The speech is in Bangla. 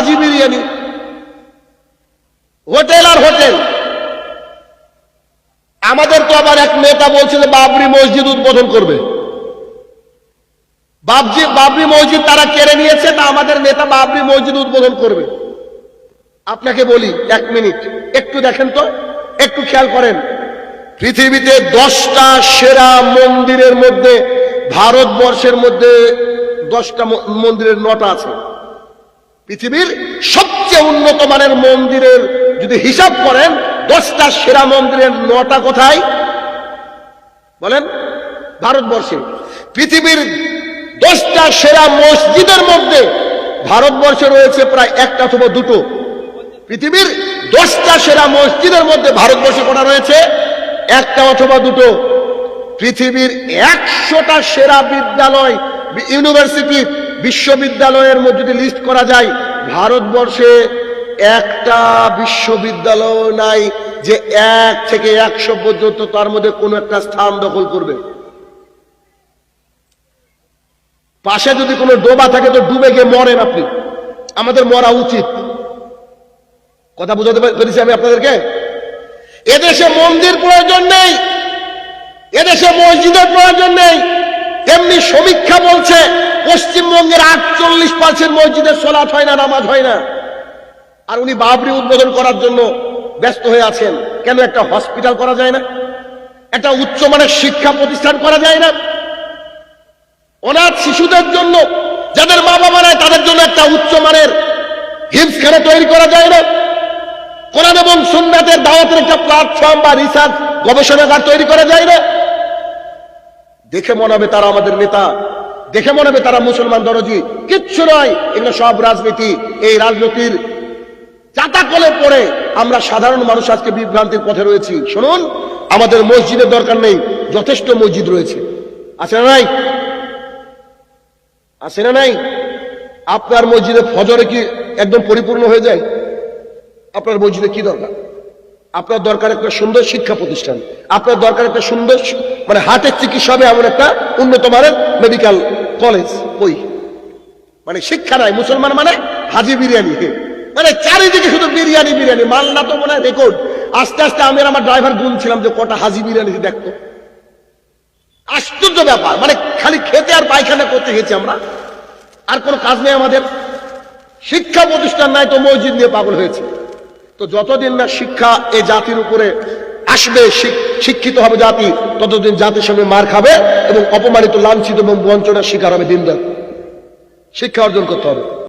হাজি বিরিয়ানি। হোটেল আর হোটেল। আমাদের তো আবার এক নেতা বলছে যে বাবরি মসজিদ উদ্বোধন করবে। বাবজি, বাবরি মসজিদ তারা কেড়ে নিয়েছে, তা আমাদের নেতা বাবরি মসজিদ উদ্বোধন করবে। আপনাকে বলি, এক মিনিট, একটু দেখেন তো, একটু খেয়াল করেন। পৃথিবীতে দশটা সেরা মন্দিরের মধ্যে, ভারতবর্ষের মধ্যে দশটা মন্দিরের নটা আছে। পৃথিবীর সবচেয়ে উন্নত মানের মন্দিরের যদি হিসাব করেন, দশটা সেরা মন্দিরের নটা কোথায়? বলেন, ভারতবর্ষে। পৃথিবীর দশটা সেরা মসজিদের মধ্যে ভারতবর্ষে রয়েছে প্রায় একটা অথবা দুটো। পৃথিবীর দশটা সেরা মসজিদের মধ্যে ভারতবর্ষে কটা রয়েছে? একটা অথবা দুটো। পৃথিবীর একশোটা সেরা বিদ্যালয়, ইউনিভার্সিটি বিশ্ববিদ্যালয়ের মধ্যে যদি লিস্ট করা যায়, ভারতবর্ষে একটা বিশ্ববিদ্যালয় নাই যে এক থেকে একশো পর্যন্ত তার মধ্যে কোনো একটা স্থান দখল করবে। পাশে যদি কোনো ডোবা থাকে তো ডুবে গিয়ে মরেন আপনি। আমাদের মরা উচিত। কথা বুঝাতে পেরেছি আমি আপনাদেরকে? এদেশে মন্দির প্রয়োজন নেই। এদেশে মসজিদের প্রয়োজন নেই। তেমনি সমীক্ষা বলছে, পশ্চিমবঙ্গের আটচল্লিশ পার্সেন্ট মসজিদের সোলাট হয় না, নামাজ হয় না। আর উনি বাবরি উদ্বোধন করার জন্য ব্যস্ত হয়ে আছেন। কেন একটা হসপিটাল করা যায় না? একটা উচ্চমানের শিক্ষা প্রতিষ্ঠান করা যায় না? অনাথ শিশুদের জন্য, যাদের মা বাবা নাই, তাদের জন্য একটা উচ্চমানের হিমসখানা তৈরি করা যায় না। কোরআন এবং সুন্নাতের দাওয়াতের একটা প্ল্যাটফর্ম বা রিসার্চ গবেষণাগার তৈরি করা যায় না। দেখে মনে হবে তারা আমাদের নেতা। দেখে মনে হবে তারা মুসলমান দরজি। কিচ্ছু নয়, এগুলো সব রাজনীতি। এই রাজনীতির চাতাকলে পড়ে আমরা সাধারণ মানুষ আজকে বিভ্রান্তির পথে রয়েছি। শুনুন, আমাদের মসজিদের দরকার নেই, যথেষ্ট মসজিদ রয়েছে। আছে না নাই? আছে না নাই? আপনার মসজিদে ফজরে কি একদম পরিপূর্ণ হয়ে যায়? আপনার মসজিদে কি দরকার? আপনার দরকার একটা সুন্দর শিক্ষা প্রতিষ্ঠান। আপনার দরকার একটা সুন্দর মানে হার্টের চিকিৎসা হবে এমন একটা উন্নত মানের মেডিকেল কলেজ ওই মানে শিক্ষা নাই, মুসলমান মানে হাজি বিরিয়ানি। মানে চারিদিকে শুধু বিরিয়ানি বিরিয়ানি। মালদা তো মনে রেকর্ড আস্তে আস্তে আমি আমার ড্রাইভার গুনছিলাম যে কটা হাজি বিরিয়ানি দেখতো। আশ্চর্য ব্যাপার। মানে খালি খেতে আর পায়খানা করতে গেছি আমরা। আর কোনো কাজ নেই আমাদের। শিক্ষা প্রতিষ্ঠান নাই তো মসজিদ নিয়ে পাগল হয়েছে। তো যতদিন না শিক্ষা এ জাতির উপরে আসবে, শিক- শিক্ষিত হবে জাতি, ততদিন জাতির সঙ্গে মার খাবে এবং অপমানিত, লাঞ্ছিত এবং বঞ্চনার শিকার হবে দিনদার শিক্ষা অর্জন করতে হবে।